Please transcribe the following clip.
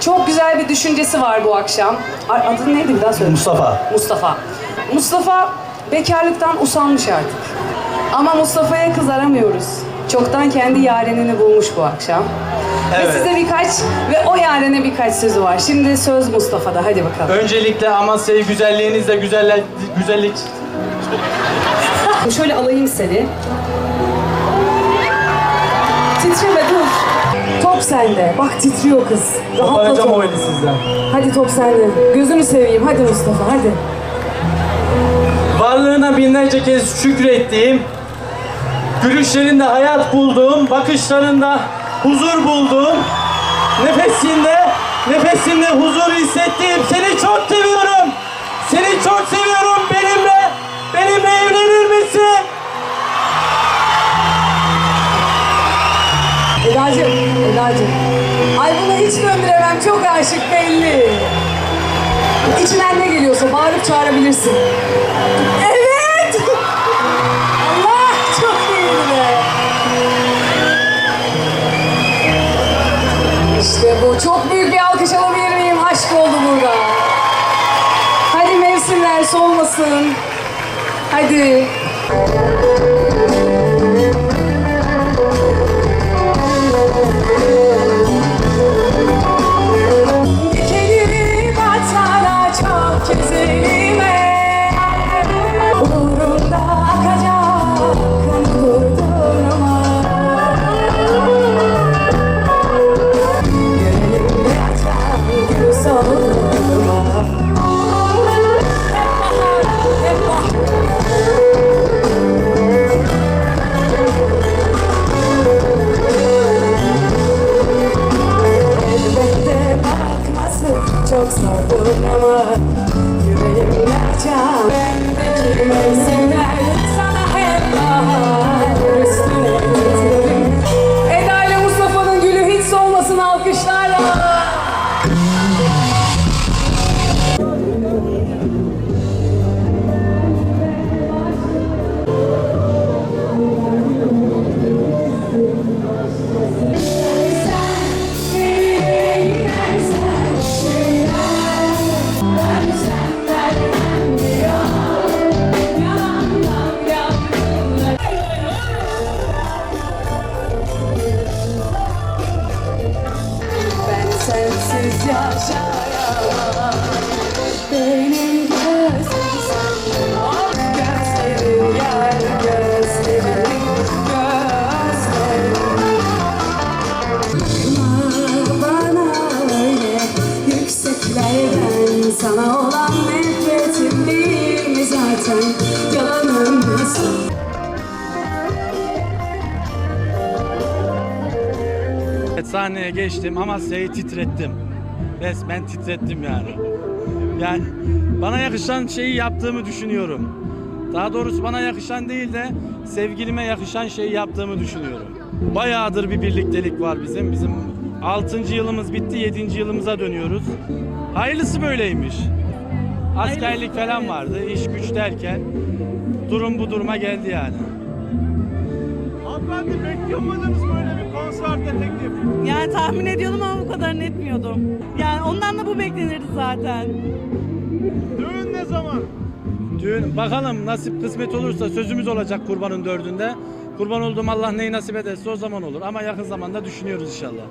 Çok güzel bir düşüncesi var bu akşam. Ay, Adı neydi bir daha söyle. Mustafa. Mustafa. Mustafa bekarlıktan usanmış artık. Ama Mustafa'ya kız aramıyoruz. Çoktan kendi yarenini bulmuş bu akşam. Ve Evet. size birkaç ve o yarene birkaç sözü var. Şimdi söz Mustafa'da. Hadi bakalım. Öncelikle Amasya'yı güzelliğinizle güzelle, güzellik... Şöyle alayım seni. Titreme dur. Top sende. Bak titriyor kız. Rahatla Koparacağım o topu. eli sizden. Hadi top sende. Gözünü seveyim. Hadi Mustafa hadi. Varlığına binlerce kez şükrettiğim, gülüşlerinde hayat bulduğum, bakışlarında huzur bulduğum, nefesinde, nefesinde huzur hissettiğim, seni çok seviyorum. Seni çok seviyorum benimle, benimle evlenir misin? Eda'cığım, Eda'cığım. Ay buna hiç döndüremem. Çok aşık belli. İçinden ne geliyorsa bağırıp çağırabilirsin. Evet! Allah çok iyiydi be. İşte bu. Çok büyük bir alkış alabilir miyim? Aşk oldu burada. Hadi mevsimler solmasın. Hadi. Sensiz yaşayamam Benim gözüm sen Gözlerim yer gözlerim Gözlerim Bana öyle yükseklerden Sana olan nefretim değil mi zaten Yalanım nasıl Evet, sahneye geçtim Amasya'yı titrettim. Resmen titrettim yani. Yani bana yakışan şeyi yaptığımı düşünüyorum. Daha doğrusu bana yakışan değil de sevgilime yakışan şeyi yaptığımı düşünüyorum. Bayağıdır bir birliktelik var bizim. Bizim 6. yılımız bitti, 7. yılımıza dönüyoruz. Hayırlısı böyleymiş. Askerlik falan vardı, iş güç derken durum bu duruma geldi yani. Hanımefendi bekliyor muydunuz böyle bir konserde teklif? Yani tahmin ediyordum ama bu kadarını etmiyordum. Yani ondan da bu beklenirdi zaten. Düğün ne zaman? Düğün bakalım nasip kısmet olursa sözümüz olacak kurbanın dördünde. Kurban olduğum Allah neyi nasip ederse o zaman olur. Ama yakın zamanda düşünüyoruz inşallah.